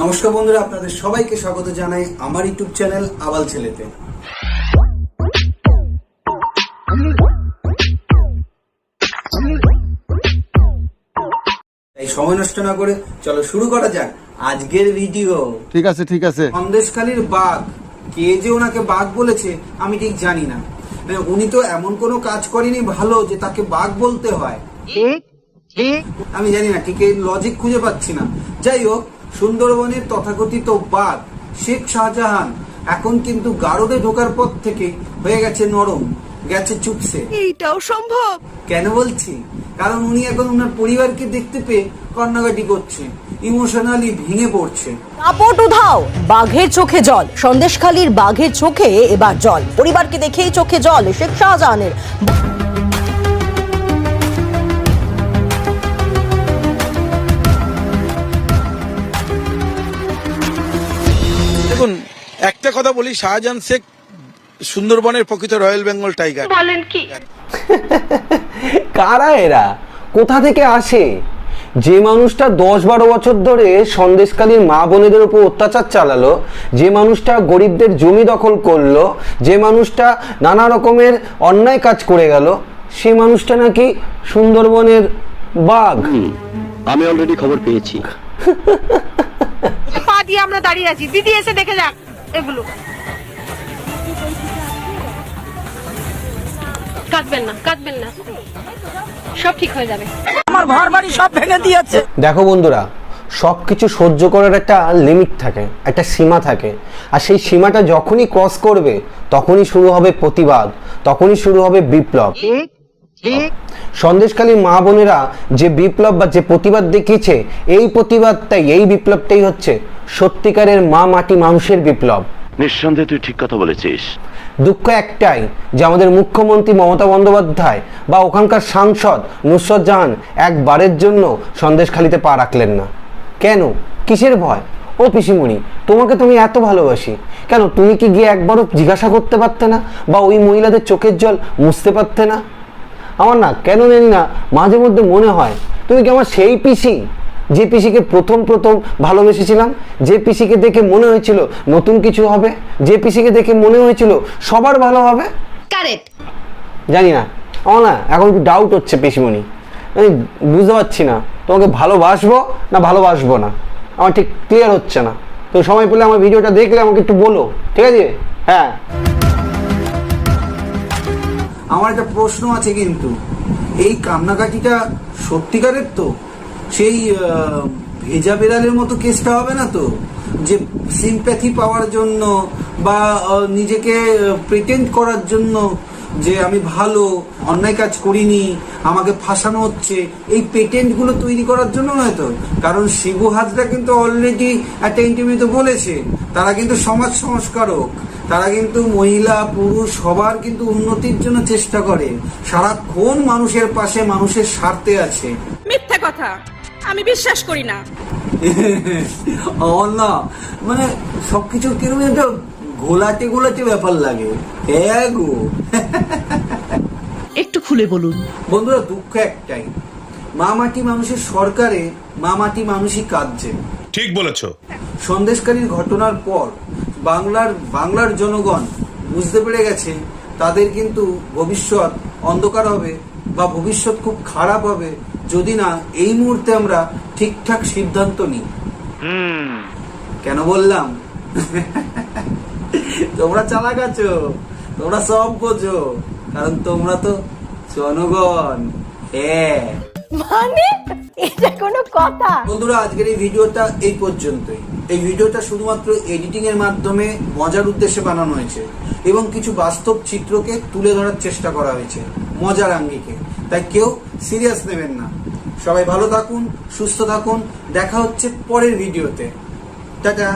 নমস্কার বন্ধুরা আপনাদের সবাইকে স্বাগত জানাই আমার ইউটিউব চ্যানেল আবাল ছেলেতে। এই সময় নষ্ট না করে চলো শুরু করা যাক আজকের ভিডিও ঠিক আছে ঠিক আছে। সন্দেশখালীর বাঘ কে যে ওনাকে বাঘ বলেছে আমি ঠিক জানি না। মানে উনি তো এমন কোনো কাজ করেনি ভালো যে তাকে বাঘ বলতে হয়। আমি জানি না ঠিক এই লজিক খুঁজে পাচ্ছি না। যাই হোক সুন্দরবনের তথাকথিত বাঘ শেখ শাহজাহান এখন কিন্তু গারদে ঢোকার পর থেকে হয়ে গেছে নরম গেছে চুপসে। এইটাও সম্ভব? কেন বলছি? কারণ উনি এখন ওনার পরিবারকে দেখতে পেয়ে কান্নাকাটি করছে ইমোশনালি ভেঙে পড়ছে। কাপড় উধাও বাঘের চোখে জল। সন্দেশখালীর বাঘের চোখে এবার জল। পরিবারকে দেখেই চোখে জল শেখ শাহজাহানের। একটা কথা বলি শাহজাহান শেখ সুন্দরবনের প্রকৃত রয়্যাল বেঙ্গল টাইগার। বলেন কি? কারা এরা? কোথা থেকে আসে? যে মানুষটা দশ বারো বছর ধরে সন্দেশকালীর মা বোনেদের উপর অত্যাচার চালালো যে মানুষটা গরিবদের জমি দখল করল যে মানুষটা নানা রকমের অন্যায় কাজ করে গেল সে মানুষটা নাকি সুন্দরবনের বাঘ? আমি অলরেডি খবর পেয়েছি। পা দিয়ে আমরা দাঁড়িয়ে আছি। দিদি এসে দেখে যাক। এগুলো। কাঁদবেন না কাঁদবেন না। সব ঠিক হয়ে যাবে। আমার ঘর বাড়ি সব ভেঙে দিয়েছে। দেখো বন্ধুরা সব কিছু সহ্য করার একটা লিমিট থাকে একটা সীমা থাকে। আর সেই সীমাটা যখনই ক্রস করবে তখনই শুরু হবে প্রতিবাদ তখনই শুরু হবে বিপ্লব। সন্দেশকালী মা বোনেরা যে বিপ্লব বা যে প্রতিবাদ দেখিয়েছে এই প্রতিবাদটাই এই বিপ্লবটাই হচ্ছে সত্যিকারের মা মাটি মানুষের বিপ্লব। নিঃসন্দেহে তুই ঠিক কথা বলেছিস। দুঃখ একটাই যে আমাদের মুখ্যমন্ত্রী মমতা বন্দ্যোপাধ্যায় বা ওখানকার সাংসদ নুসরত জাহান একবারের জন্য সন্দেশখালিতে পা রাখলেন না। কেন? কিসের ভয়? ও পিসিমণি তোমাকে তুমি এত ভালোবাসি। কেন তুমি কি গিয়ে একবারও জিজ্ঞাসা করতে পারতে না? বা ওই মহিলাদের চোখের জল মুছতে পারতে না? আমার না কেন জানি না মাঝে মধ্যে মনে হয় তুমি কি আমার সেই পিসি? যে পিসিকে প্রথম প্রথম ভালোবেসেছিলাম যে পিসিকে দেখে মনে হয়েছিল নতুন কিছু হবে যে পিসিকে দেখে মনে হয়েছিল সবার ভালো হবে? কারেক্ট জানি না আমার না এখন একটু ডাউট হচ্ছে পিসিমণি। আমি বুঝতে পারছি না তোমাকে ভালোবাসবো না ভালোবাসবো না? আমার ঠিক ক্লিয়ার হচ্ছে না। তো সময় পেলে আমার ভিডিওটা দেখলে আমাকে একটু বলো ঠিক আছে? হ্যাঁ। আমার একটা প্রশ্ন আছে কিন্তু। এই কান্নাকাটিটা সত্যিকারের তো? সেই ভেজা বেড়ালের মতো কেসটা হবে না তো? যে সিম্প্যাথি পাওয়ার জন্য বা নিজেকে প্রিটেন্ড করার জন্য যে আমি ভালো, অন্যায় কাজ করিনি, আমাকে ফাঁসানো হচ্ছে, এই পেটেন্টগুলো তৈরি করার জন্য নয় তো? কারণ শিবু হাজরা কিন্তু অলরেডি একটা ইন্টারভিউতে বলেছে, তারা কিন্তু সমাজ সংস্কারক। তারা কিন্তু মহিলা পুরুষ সবার কিন্তু উন্নতির জন্য চেষ্টা করে। সারাক্ষণ মানুষের পাশে মানুষের স্বার্থে আছে। মিথ্যা কথা। আমি বিশ্বাস করি না। মানে সবকিছু কীরকম একটা ঘোলাটে ঘোলাটে ব্যাপার লাগে। হ্যাঁ গো। একটু খুলে বলুন। বন্ধুরা দুঃখ একটাই। মা মাটি মানুষের সরকারে মা মাটি মানুষই কাঁদছে। ঠিক বলেছ। সন্দেশকারীর ঘটনার পর বাংলার বাংলার জনগণ বুঝতে পেরে গেছে তাদের কিন্তু ভবিষ্যৎ অন্ধকার হবে বা ভবিষ্যৎ খুব খারাপ হবে যদি না এই মুহূর্তে আমরা ঠিকঠাক সিদ্ধান্ত নিই। কেন বললাম? তোমরা চালাক আছো তোমরা সব বোঝো কারণ তোমরা তো জনগণ হ্যাঁ। মানে? এটা কোনো কথা। বন্ধুরা আজকের এই ভিডিওটা এই পর্যন্তই। এই ভিডিওটা শুধুমাত্র এডিটিং এর মাধ্যমে মজার উদ্দেশ্যে বানানো হয়েছে এবং কিছু বাস্তব চিত্রকে তুলে ধরার চেষ্টা করা হয়েছে, মজার আঙ্গিকে। তাই কেউ সিরিয়াস নেবেন না। সবাই ভালো থাকুন, সুস্থ থাকুন। দেখা হচ্ছে পরের ভিডিওতে। টাটা!